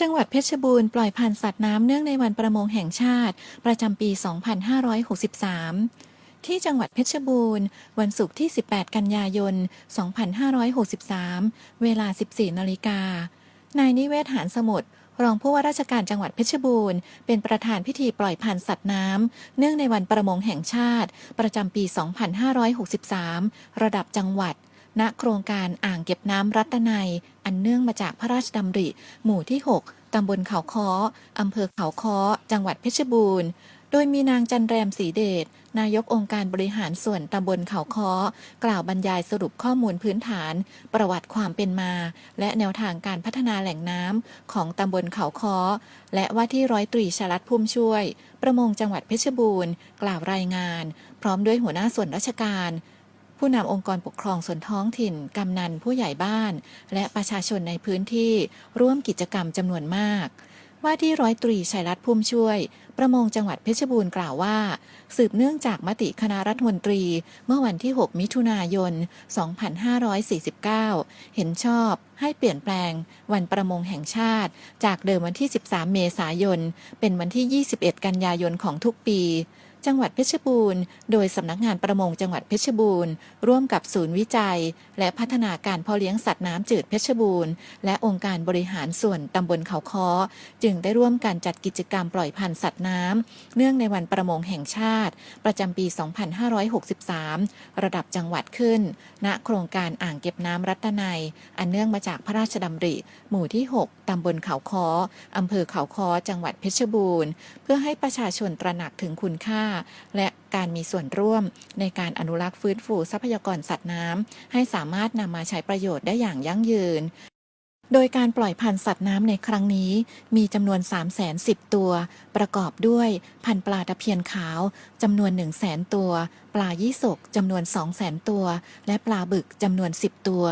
จังหวัดเพชรบูรณ์ปล่อยพันธุ์สัตว์น้ำเนื่องในวันประมงแห่งชาติ ประจำปี 2563 ที่จังหวัดเพชรบูรณ์ วันศุกร์ที่ 18 กันยายน 2563 เวลา 14 นาฬิกา นายนิเวศหานสมุทรรองผู้ว่าราชการจังหวัดเพชรบูรณ์ เป็นประธานพิธีปล่อยพันธุ์สัตว์น้ำเนื่องในวันประมงแห่งชาติ ประจำปี 2563 ระดับจังหวัด ณโครงการอ่างเก็บน้ำรัตนัย อันเนื่องมาจากพระราชดำริ หมู่ที่ 6 ตำบลเขาค้ออำเภอเขาค้อ จังหวัดเพชรบูรณ์ โดยมีนางจันแรมศรีเดช นายกองค์การบริหารส่วนตำบลเขาค้อ กล่าวบรรยายสรุปข้อมูลพื้นฐาน ประวัติความเป็นมา และแนวทางการพัฒนาแหล่งน้ำของตำบลเขาค้อ และว่าที่ร้อยตรีชลัดพุ่มช่วย ประมงจังหวัดเพชรบูรณ์ กล่าวรายงาน พร้อมด้วยหัวหน้าส่วนราชการ ผู้นำองค์กรปกครองส่วนท้องถิ่น กำนันผู้ใหญ่บ้าน และประชาชนในพื้นที่ร่วมกิจกรรมจำนวนมาก ว่าที่ร้อยตรีชัยรัตน์พุ่มช่วย ประมงจังหวัดเพชรบูรณ์กล่าวว่า สืบเนื่องจากมติคณะรัฐมนตรี เมื่อวันที่ 6 มิถุนายน 2549 เห็นชอบให้เปลี่ยนแปลง วันประมงแห่งชาติ จากเดิมวันที่ 13 เมษายน เป็นวันที่ 21 กันยายนของทุกปี จังหวัดเพชรบูรณ์ โดยสำนักงานประมงจังหวัดเพชรบูรณ์ ร่วมกับศูนย์วิจัย และพัฒนาการพาะเลี้ยงสัตว์น้ำจืดเพชรบูรณ์ และองค์การบริหารส่วนตำบลเขาค้อ จึงได้ร่วมกันจัดกิจกรรมปล่อยพันธุ์สัตว์น้ำเนื่องในวันประมงแห่งชาติ ประจำปี 2563 ระดับจังหวัดขึ้น ณ โครงการอ่างเก็บน้ำรัตนัย อันเนื่องมาจากพระราชดำริ หมู่ที่ 6 ตำบลเขาค้ออำเภอเขาค้อ จังหวัดเพชรบูรณ์ เพื่อให้ประชาชนตระหนักถึงคุณค่าและการมีส่วนร่วมในการอนุรักษ์ฟื้นฟูทรัพยากรสัตว์น้ำให้สามารถนำมาใช้ประโยชน์ได้อย่างยั่งยืนโดยการปล่อยพันธุ์สัตว์น้ำในครั้งนี้ มีจำนวน3 0 0 0 0 0 ตัว ประกอบด้วยพันธุ์ปลาตะเพียนขาวจำนวน 1 0 0 0 0 0 ตัว ปลายี่สกจำนวน 2 0 0 0 0 0 ตัว และปลาบึกจำนวน 10 ตัว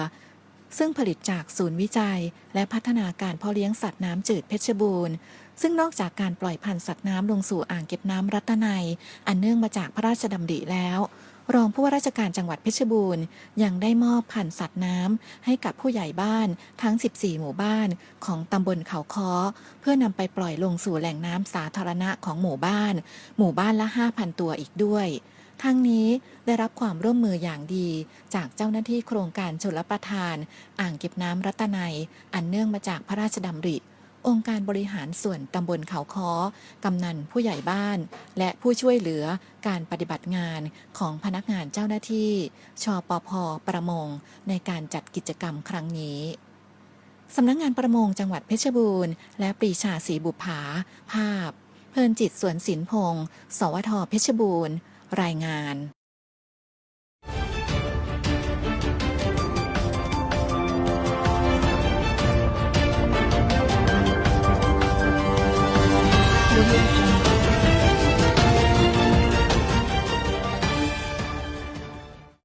ซึ่งผลิตจากศูนย์วิจัย และพัฒนาการเพาะเลี้ยงสัตว์น้ำจืดเพชรบูรณ์ ซึ่งนอกจากการปล่อยพันธุ์สัตว์น้ำลงสู่อ่างเก็บน้ำรัตนัย อันเนื่องมาจากพระราชดำริแล้ว รองผู้ว่าราชการจังหวัดเพชรบูรณ์ ยังได้มอบพันธุ์สัตว์น้ำให้กับผู้ใหญ่บ้านทั้ง 14 หมู่บ้านของตำบลเขาค้อ เพื่อนำไปปล่อยลงสู่แหล่งน้ำสาธารณะของหมู่บ้าน หมู่บ้านละ 5,000 ตัวอีกด้วย ทั้งนี้ได้รับความร่วมมืออย่างดีจากเจ้าหน้าที่โครงการชลประทาน อ่างเก็บน้ำรัตนัย อันเนื่องมาจากพระราชดำริ องค์การบริหารส่วนตำบลเขาค้อกำนันผู้ใหญ่บ้าน และผู้ช่วยเหลือการปฏิบัติงานของพนักงานเจ้าหน้าที่ ชปพประมง ในการจัดกิจกรรมครั้งนี้สำนักงงานประมงจังหวัดเพชรบูรณ์ และปรีชาศรีบุภาภาพ เพลินจิตสวนศิลพงศ์สวทเพชรบูรณ์ รายงาน